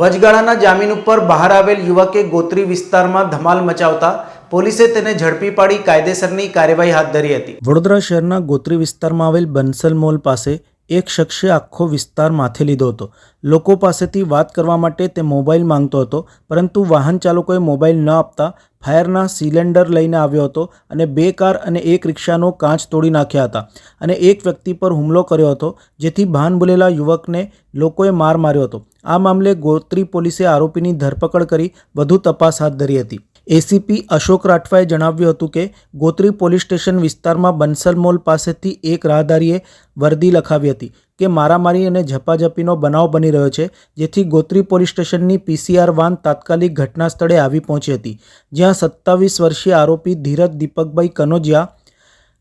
વચગાળાના જામીન ઉપર બહાર આવેલ યુવકે ગોત્રી વિસ્તારમાં ધમાલ મચાવતા પોલીસે તેને ઝડપી પાડી કાયદેસરની કાર્યવાહી હાથ ધરી હતી. વડોદરા શહેરના ગોત્રી વિસ્તારમાં આવેલ બંસલ મોલ પાસે એક શખ્સે આખો વિસ્તાર માથે લીધો હતો. લોકો પાસેથી વાત કરવા માટે તે મોબાઈલ માંગતો હતો, પરંતુ વાહન ચાલકોએ મોબાઈલ ન આપતા ફાયરના સિલિન્ડર લઈને આવ્યો હતો અને બે કાર અને એક રિક્ષાનો કાચ તોડી નાખ્યા હતા અને એક વ્યક્તિ પર હુમલો કર્યો હતો, જેથી ભાન ભૂલેલા યુવકને લોકોએ માર માર્યો હતો. આ મામલે ગોત્રી પોલીસે આરોપીની ધરપકડ કરી વધુ તપાસ હાથ ધરી હતી. એસીપી અશોક રાઠવાએ જણાવ્યું હતું કે, ગોત્રી પોલીસ સ્ટેશન વિસ્તારમાં બંસલ મોલ પાસેથી એક રાહદારીએ વર્દી લખાવી હતી કે, મારામારી અને ઝપાઝપીનો બનાવ બની રહ્યો છે, જેથી ગોત્રી પોલીસ સ્ટેશનની પીસીઆર વાન તાત્કાલિક ઘટના સ્થળે આવી પહોંચી હતી. જ્યાં સત્તાવીસ વર્ષીય આરોપી ધીરજ દીપકભાઈ કનોજિયા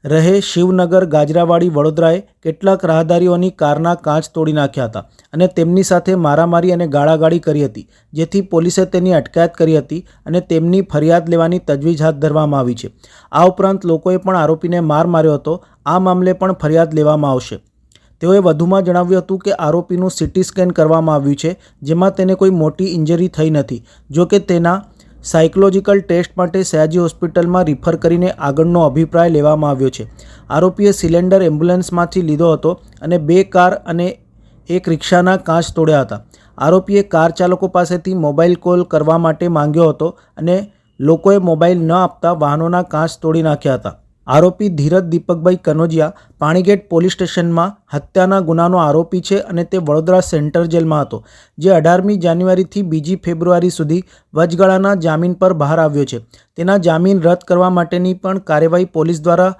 રહે શિવનગર, ગાજરાવાડી, વડોદરાએ કેટલાક રાહદારીઓની કારના કાચ તોડી નાખ્યા હતા અને તેમની સાથે મારામારી અને ગાળાગાળી કરી હતી, જેથી પોલીસે તેની અટકાયત કરી હતી અને તેમની ફરિયાદ લેવાની તજવીજ હાથ ધરવામાં આવી છે. આ ઉપરાંત લોકોએ પણ આરોપીને માર માર્યો હતો. આ મામલે પણ ફરિયાદ લેવામાં આવશે. તેઓએ વધુમાં જણાવ્યું હતું કે આરોપીનું સિટી સ્કેન કરવામાં આવ્યું છે, જેમાં તેને કોઈ મોટી ઇન્જરી થઈ નથી. જો કે તેના સાયકોલોજીકલ ટેસ્ટ માટે સયાજી હોસ્પિટલમાં રિફર કરીને આગળનો અભિપ્રાય લેવામાં આવ્યો છે. આરોપીએ સિલિન્ડર એમ્બ્યુલન્સમાંથી લીધો હતો અને બે કાર અને એક રિક્ષાના કાચ તોડ્યા હતા. આરોપીએ કાર ચાલકો પાસેથી મોબાઈલ કોલ કરવા માટે માંગ્યો હતો અને લોકોએ મોબાઈલ ન આપતા વાહનોના કાચ તોડી નાખ્યા હતા. આરોપી ધીરજ દીપકભાઈ કનોજિયા પાણીગેટ પોલીસ સ્ટેશનમાં હત્યાના ગુનાનો આરોપી છે અને તે વડોદરા સેન્ટર જેલમાં હતો, જે અઢારમી જાન્યુઆરીથી બીજી ફેબ્રુઆરી સુધી વચગાળાના જામીન પર બહાર આવ્યો છે. તેના જામીન રદ કરવા માટેની પણ કાર્યવાહી પોલીસ દ્વારા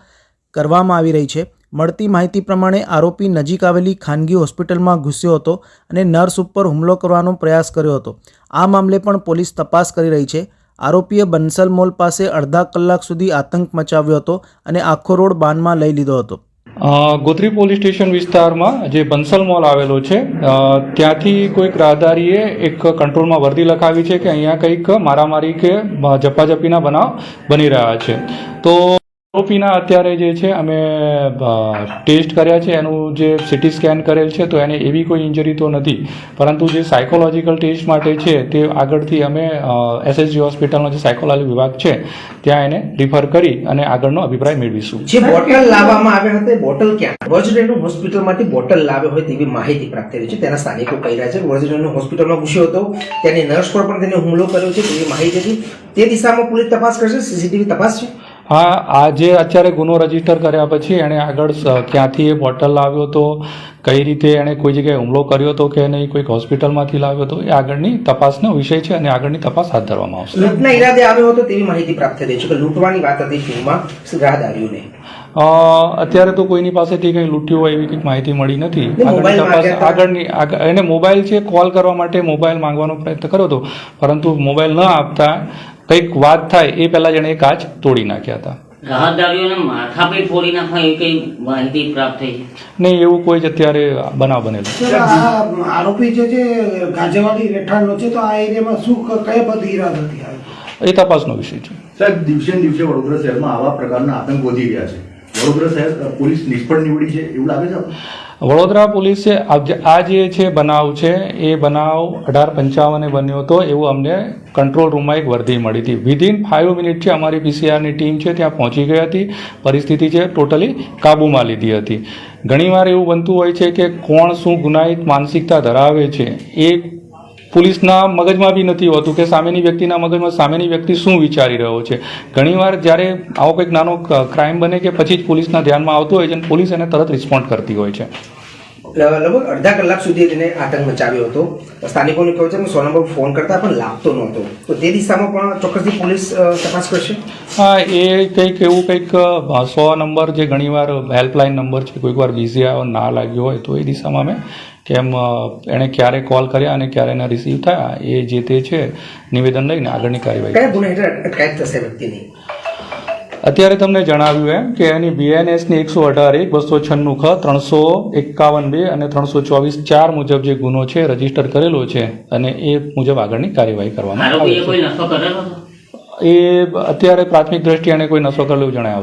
કરવામાં આવી રહી છે. મળતી માહિતી પ્રમાણે આરોપી નજીક આવેલી ખાનગી હોસ્પિટલમાં ઘૂસ્યો હતો અને નર્સ ઉપર હુમલો કરવાનો પ્રયાસ કર્યો હતો. આ મામલે પણ પોલીસ તપાસ કરી રહી છે. આરોપીએ બંસલ મોલ પાસે અડધા કલાક સુધી આતંક મચાવ્યો હતો અને આખો રોડ બાનમાં લઈ લીધો હતો. ગોત્રી પોલીસ સ્ટેશન વિસ્તારમાં જે બંસલ મોલ આવેલો છે ત્યાંથી કોઈક રાહદારીએ એક કંટ્રોલમાં વર્દી લખાવી છે કે અહીંયા કંઈક મારામારી કે ઝપાઝપીના બનાવ બની રહ્યા છે. તો આરોપીના અત્યારે જે છે, અમે ટેસ્ટ કર્યા છે, એનું જે સિટી સ્કેન કરેલ છે, તો એને એવી કોઈ ઇન્જરી તો નથી. પરંતુ જે સાયકોલોજીકલ ટેસ્ટ માટે છે, તે આગળથી અમે એસએસજી હોસ્પિટલનો જે સાયકોલોજી વિભાગ છે, ત્યાં એને રિફર કરી અને આગળનો અભિપ્રાય મેળવીશું. જે બોટલ લાવવામાં આવ્યા હતા બોટલ ક્યાં? વજરેનું હોસ્પિટલમાંથી બોટલ લાવ્યો હોય તેવી માહિતી પ્રાપ્ત થઈ છે, તેના સ્થાનિકો કહી રહ્યા છે. વજરેનું હોસ્પિટલમાં ઘૂસ્યો હતો, તેની નર્સ પર પણ તેને હુમલો કર્યો છે તેવી માહિતી હતી. તે દિશામાં પોલીસ તપાસ કરશે સીસીટીવી તપાસ છે હા આ જે અત્યારે ગુનો રજિસ્ટર કર્યા પછી એણે આગળ ક્યાંથી એ બોટલ લાવ્યો હતો કઈ રીતે એણે કોઈ જગ્યાએ હુમલો કર્યો હતો કે નહીં કોઈક હોસ્પિટલમાંથી લાવ્યો હતો એ આગળની તપાસનો વિષય છે અને આગળની તપાસ હાથ ધરવામાં આવશે. લૂંટના ઈરાદે આવ્યો હતો તેવી માહિતી પ્રાપ્ત થઈ છે કે લૂંટવાની વાત હતી ટૂંકમાં રાહદારીઓને. અ, અત્યારે તો કોઈની પાસેથી કંઈ લૂંટ્યું હોય એવી કંઈક માહિતી મળી નથી. આગળની તપાસ આગળની આગ- એને મોબાઈલ છે કોલ કરવા માટે મોબાઈલ માંગવાનો પ્રયત્ન કર્યો હતો પરંતુ મોબાઈલ ન આપતા કંઈક વાત થાય એ પહેલાં જ એણે કાચ તોડી નાખ્યા હતા. રાહદારીઓને માથા પર ફોડી નાખવા એવી કઈ માહિતી પ્રાપ્ત થઈ છે નહીં એવું કોઈ જ અત્યારે બનાવ બનેલો આરોપી જે છે ગાજેવાડી રહેઠાણનો છે તો આ એરિયામાં શું કઈ કયા બધી ઈરાદ હતી? એ તપાસનો વિષય છે સાહેબ દિવસે દિવસે વડોદરા શહેરમાં આવા પ્રકારના આતંક વધી રહ્યા છે વડોદરા શહેર પોલીસ નિષ્ફળ નીવડી છે એવું લાગે છે? વડોદરા પોલીસે આ જે- છે બનાવ છે, એ બનાવ અઢાર પંચાવને બન્યો હતો એવું અમને કંટ્રોલ રૂમમાં એક વર્દી મળી હતી. વિધિન ફાઇવ મિનિટ છે અમારી પીસીઆરની ટીમ છે ત્યાં પહોંચી ગઈ હતી. પરિસ્થિતિ છે ટોટલી કાબૂમાં લીધી હતી. ઘણીવાર એવું બનતું હોય છે કે કોણ શું ગુનાહિત માનસિકતા ધરાવે છે, એ પોલીસના મગજમાં બી નથી હોતું કે સામેની વ્યક્તિના મગજમાં સામેની વ્યક્તિ શું વિચારી રહ્યો છે. ઘણીવાર જ્યારે આવો કંઈક નાનો ક્રાઇમ બને કે પછી જ પોલીસના ધ્યાનમાં આવતું હોય છે અને પોલીસ એને તરત રિસ્પોન્ડ કરતી હોય છે. લગભગ અડધા કલાક સુધી તેને આતંક મચાવ્યો હતો. સ્થાનિકોને કહ્યું છે કે સો નંબર ફોન કરતા પણ લાગતો નહોતો. તો તે દિશામાં પણ ચોક્કસથી પોલીસ તપાસ કરશે? હા એ કંઈક એવું કંઈક સો નંબર જે ઘણીવાર હેલ્પલાઇન નંબર છે કોઈક વાર બિઝી આવ્યો ના લાગ્યો હોય તો એ દિશામાં અમે કેમ એણે ક્યારે કોલ કર્યા અને ક્યારે એના રિસીવ થયા એ જે તે છે નિવેદન લઈને આગળની કાર્યવાહી કયા ગુના હેઠળ અટકાયત થશે વ્યક્તિની? અત્યારે તમને જણાવ્યું એમ કે એની બીએનએસની એકસો અઢાર એક બસો છન્નું ખ ત્રણસો એકાવન બે અને ત્રણસો ચોવીસ ચાર મુજબ જે ગુનો છે રજિસ્ટર કરેલો છે અને એ મુજબ આગળની કાર્યવાહી કરવામાં આવે છે. એ અત્યારે પ્રાથમિક દ્રષ્ટિએ કોઈ નશો કરેલું જણાવ્યું